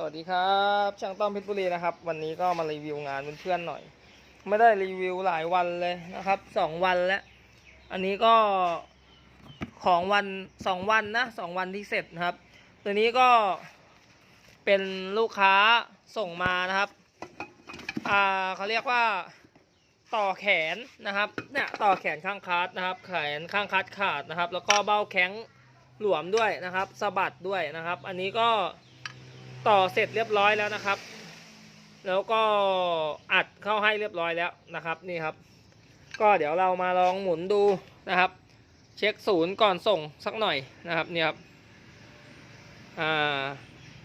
สวัสดีครับ ช่างต้อมเพชรบุรีนะครับ วันนี้ก็มารีวิวงานเพื่อนๆหน่อย ไม่ได้รีวิวหลายวันเลยนะครับสองวันแล้ว อันนี้ก็ของวันสองวันนะสองวันที่เสร็จนะครับ ตัวนี้ก็เป็นลูกค้าส่งมานะครับอ่าเขาเรียกว่าต่อแขนนะครับเนี่ยต่อแขนข้างคัดนะครับ แขนข้างคัดขาดนะครับ แล้วก็เบ้าแข้งหลวมด้วยนะครับสะบัดด้วยนะครับ อันนี้ก็ ต่อเสร็จเรียบร้อยแล้วนะครับ แล้วก็อัดเข้าให้เรียบร้อยแล้วนะครับนี่ครับ ก็เดี๋ยวเรามาลองหมุนดูนะครับ เช็คศูนย์ก่อนส่งสักหน่อยนะครับนี่ครับอ่า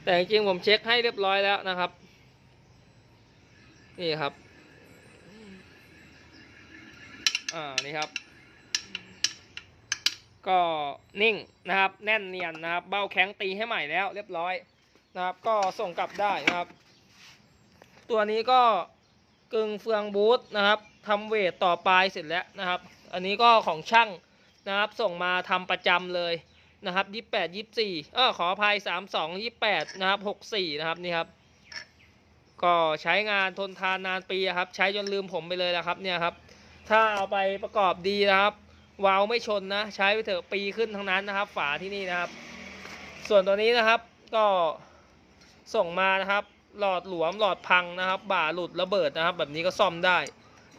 แต่จริงๆผมเช็คให้เรียบร้อยแล้วนะครับ นี่ครับอ่านี่ครับ ก็นิ่งนะครับ แน่นเนียนนะครับ เบ้าแข้งตีให้ใหม่แล้วเรียบร้อย นะครับ ก็ส่งกลับได้นะครับ ตัวนี้ก็กึ่งเฟืองบูทนะครับทำเวทต่อปลายเสร็จแล้วนะครับ อันนี้ก็ของช่างนะครับ ส่งมาทำประจำเลยนะครับยี่แปดยี่สี่เออขออภัยสามสองยี่แปดนะครับหกสี่นะครับนี่ครับ ก็ใช้งานทนทานนานปีครับ ใช้จนลืมผมไปเลยนะครับเนี่ยครับ ถ้าเอาไปประกอบดีนะครับวาลไม่ชนนะ ใช้ไปเถอะปีขึ้นทั้งนั้นนะครับ ฝาที่นี่นะครับ ส่วนตัวนี้นะครับก็ ส่งมานะครับ หลอดหลวมหลอดพังนะครับ บ่าหลุดระเบิดนะครับ แบบนี้ก็ซ่อมได้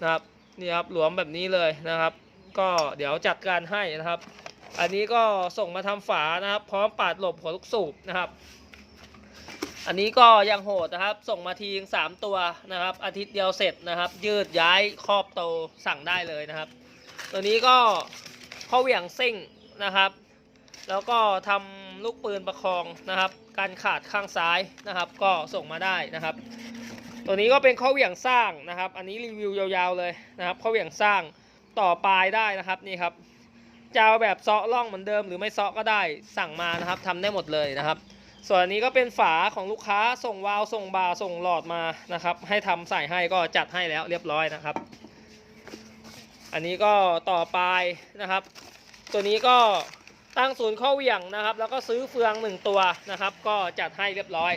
นะครับนี่ครับหลวมแบบนี้เลยนะครับ ก็เดี๋ยวจัดการให้นะครับ อันนี้ก็ส่งมาทำฝานะครับ พร้อมปาดหลบหัวลูกสูบนะครับ อันนี้ก็ยังโหดนะครับ ส่งมาทีงสามตัวนะครับ อาทิตย์เดียวเสร็จนะครับ ยืดย้ายครอบโตสั่งได้เลยนะครับ ตัวนี้ก็ข้อเหวี่ยงซิ่งนะครับ แล้วก็ทำ ลูกปืนประคองนะครับ การขาดข้างซ้ายนะครับ ก็ส่งมาได้นะครับ ตัวนี้ก็เป็นข้อเหวี่ยงสร้างนะครับ อันนี้รีวิวยาวๆเลยนะครับข้อเหวี่ยงสร้างต่อปลายได้นะครับนี่ครับจะเอาแบบเซาะล่องเหมือนเดิมหรือไม่เซาะก็ได้สั่งมานะครับทำได้หมดเลยนะครับ ส่วนอันนี้ก็เป็นฝาของลูกค้าส่งวาล์วส่งบาร์ส่งหลอดมานะครับ ให้ทำใส่ให้ก็จัดให้แล้วเรียบร้อยนะครับ อันนี้ก็ต่อปลายนะครับ ตัวนี้ก็ ตั้งศูนย์ข้อเหวี่ยงนะครับ แล้วก็ซื้อเฟืองหนึ่งตัวนะครับ ก็จัดให้เรียบร้อย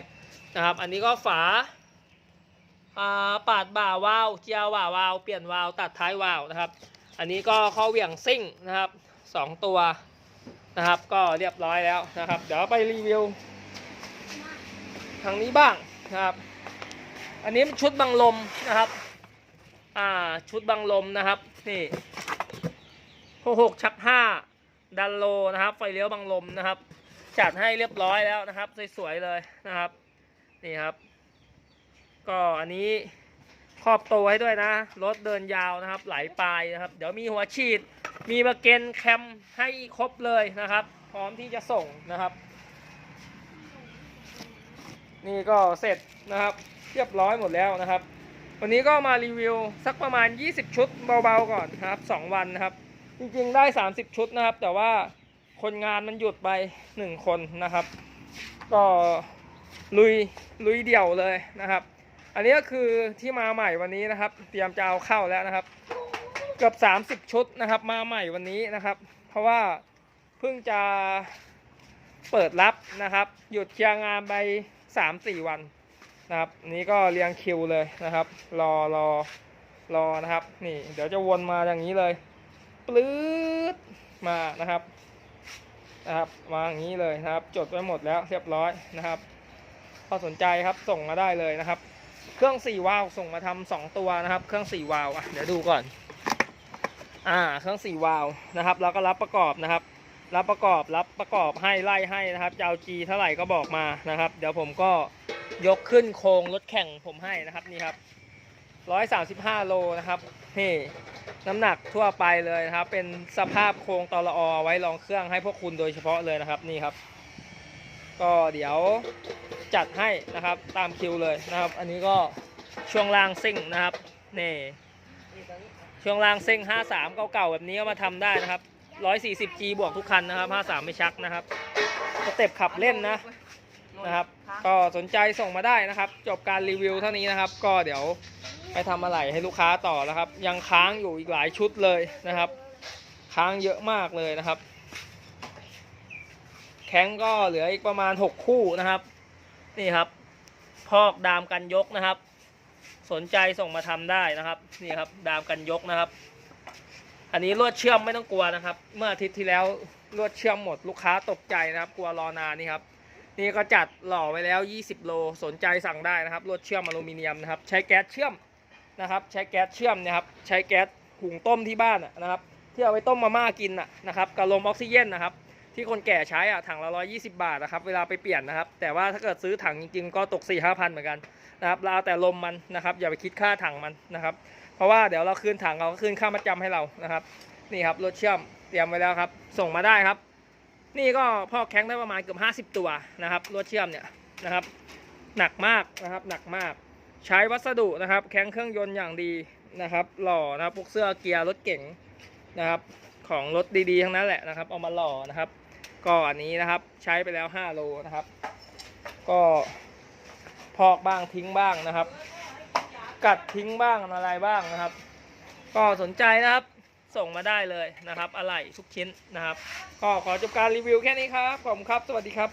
นะครับ อันนี้ก็ฝาอ่าปาดบ่าวาวเจียวบ่าวาว เปลี่ยนวาวตัดท้ายวาวนะครับ อันนี้ก็ข้อเหวี่ยงซิ่งนะครับสองตัวนะครับ ก็เรียบร้อยแล้วนะครับ เดี๋ยวไปรีวิวทางนี้บ้างนะครับ อันนี้ชุดบังลมนะครับ อ่าชุดบังลมนะครับนี่หกหกชักห้า ดันโลนะครับ ไฟเลี้ยวบังลมนะครับ จัดให้เรียบร้อยแล้วนะครับ สวยๆเลยนะครับ นี่ครับ ก็อันนี้ครอบตัวให้ด้วยนะ รถเดินยาวนะครับ ไหลปลายนะครับ เดี๋ยวมีหัวฉีด มีมาเกนแคมให้ครบเลยนะครับ พร้อมที่จะส่งนะครับ นี่ก็เสร็จนะครับ เรียบร้อยหมดแล้วนะครับ วันนี้ก็มารีวิวสักประมาณ 20 ชุดเบาๆก่อนนะครับ 2 วันนะครับ จริงๆได้ 30 ชุดนะครับ แต่ว่าคนงานมันหยุดไป 1 คนนะครับ ก็ลุยลุยเดี่ยวเลยนะครับ อันนี้ก็คือที่มาใหม่วันนี้นะครับ เตรียมจะเอาเข้าแล้วนะครับ เกือบ 30 ชุดนะครับ มาใหม่วันนี้นะครับ เพราะว่าเพิ่งจะเปิดรับนะครับ หยุดเคลียร์งานไป 3-4 วันนะครับนนี้ก็เรียงคิวเลยนะครับ รอรอรอนะครับ นี่ เดี๋ยวจะวนมาอย่างนี้เลย ปลื้ดมานะครับนะครับมาอย่างนี้เลยนะครับ จดไว้หมดแล้วเรียบร้อยนะครับพอสนใจครับส่งมาได้เลยนะครับ เครื่อง4วาล์วส่งมาทำสองตัวนะครับ เครื่อง4วาล์วเดี๋ยวดูก่อน อ่า เครื่อง4วาล์วนะครับแล้วก็รับประกอบนะครับ รับประกอบรับประกอบให้ไล่ให้นะครับจะเอาจีเท่าไหร่ก็บอกมานะครับ เดี๋ยวผมก็ยกขึ้นโครงรถแข่งผมให้นะครับนี่ครับ ร้อยสาสิบห้าโลนะครับนี่น้ำหนักทั่วไปเลยนะครับ เป็นสภาพโครงตอลอไว้รองเครื่องให้พวกคุณโดยเฉพาะเลยนะครับนี่ครับ ก็เดี๋ยวจัดให้นะครับตามคิวเลยนะครับ อันนี้ก็ช่วงล่างซิ่งนะครับนี่ช่วงล่างซิ่ง 53 เก่าๆแบบนี้ก็มาทำได้นะครับ 140G บวกทุกคันนะครับ 53 ไม่ชักนะครับสเต็ปขับเล่นนะนะครับ ก็สนใจส่งมาได้นะครับ จบการรีวิวเท่านี้นะครับ ก็เดี๋ยว ไปทำอะไรให้ลูกค้าต่อนะครับ ยังค้างอยู่อีกหลายชุดเลยนะครับ ค้างเยอะมากเลยนะครับ แข้งก็เหลืออีกประมาณ 6 คู่นะครับ นี่ครับ พอกดามกันยกนะครับ สนใจส่งมาทำได้นะครับ นี่ครับดามกันยกนะครับ อันนี้ลวดเชื่อมไม่ต้องกลัวนะครับ เมื่ออาทิตย์ที่แล้วลวดเชื่อมหมดลูกค้าตกใจนะครับ กลัวรอนานนี่ครับนี่ก็จัดหล่อไว้แล้ว 20 โล สนใจสั่งได้นะครับ ลวดเชื่อมอลูมิเนียมนะครับ ใช้แก๊สเชื่อม นะครับ ใช้แก๊สเชื่อมเนะครับ ใช้แก๊สหุงต้มที่บ้านนะครับ ที่เอาไว้ต้มมาม่ากินน่ะนะครับกับลมออกซิเจนนะครับ ที่คนแก่ใช้อะถังละ120บาทนะครับ เวลาไปเปลี่ยนนะครับ แต่ว่าถ้าเกิดซื้อถังจริงๆ ก็ตก4 5 0 0 0เหมือนกันนะครับเราเอาแต่ลมมันนะครับ อย่าไปคิดค่าถังมันนะครับ เพราะว่าเดี๋ยวเราคืนถังเราก็คืนค่ามาจำให้เรานะครับ นี่ครับรถเชื่อมเตรียมไว้แล้วครับ ส่งมาได้ครับ นี่ก็พ่อแข้งได้ประมาณเกือบ50ตัวนะครับรถเชื่อมเนี่ยนะครับ หนักมากนะครับหนักมาก ใช้วัสดุนะครับ แข้งเครื่องยนต์อย่างดีนะครับ หล่อนะครับพวกเสื้อเกียร์รถเก๋งนะครับ ของรถดีๆทั้งนั้นแหละนะครับ เอามาหล่อนะครับ ก็อันนี้นะครับใช้ไปแล้ว 5 โลนะครับ ก็พอกบ้างทิ้งบ้างนะครับ กัดทิ้งบ้างอะไรบ้างนะครับ ก็สนใจนะครับส่งมาได้เลยนะครับ อะไรทุกชิ้นนะครับ ก็ขอจบการรีวิวแค่นี้ครับ ขอบคุณครับ สวัสดีครับ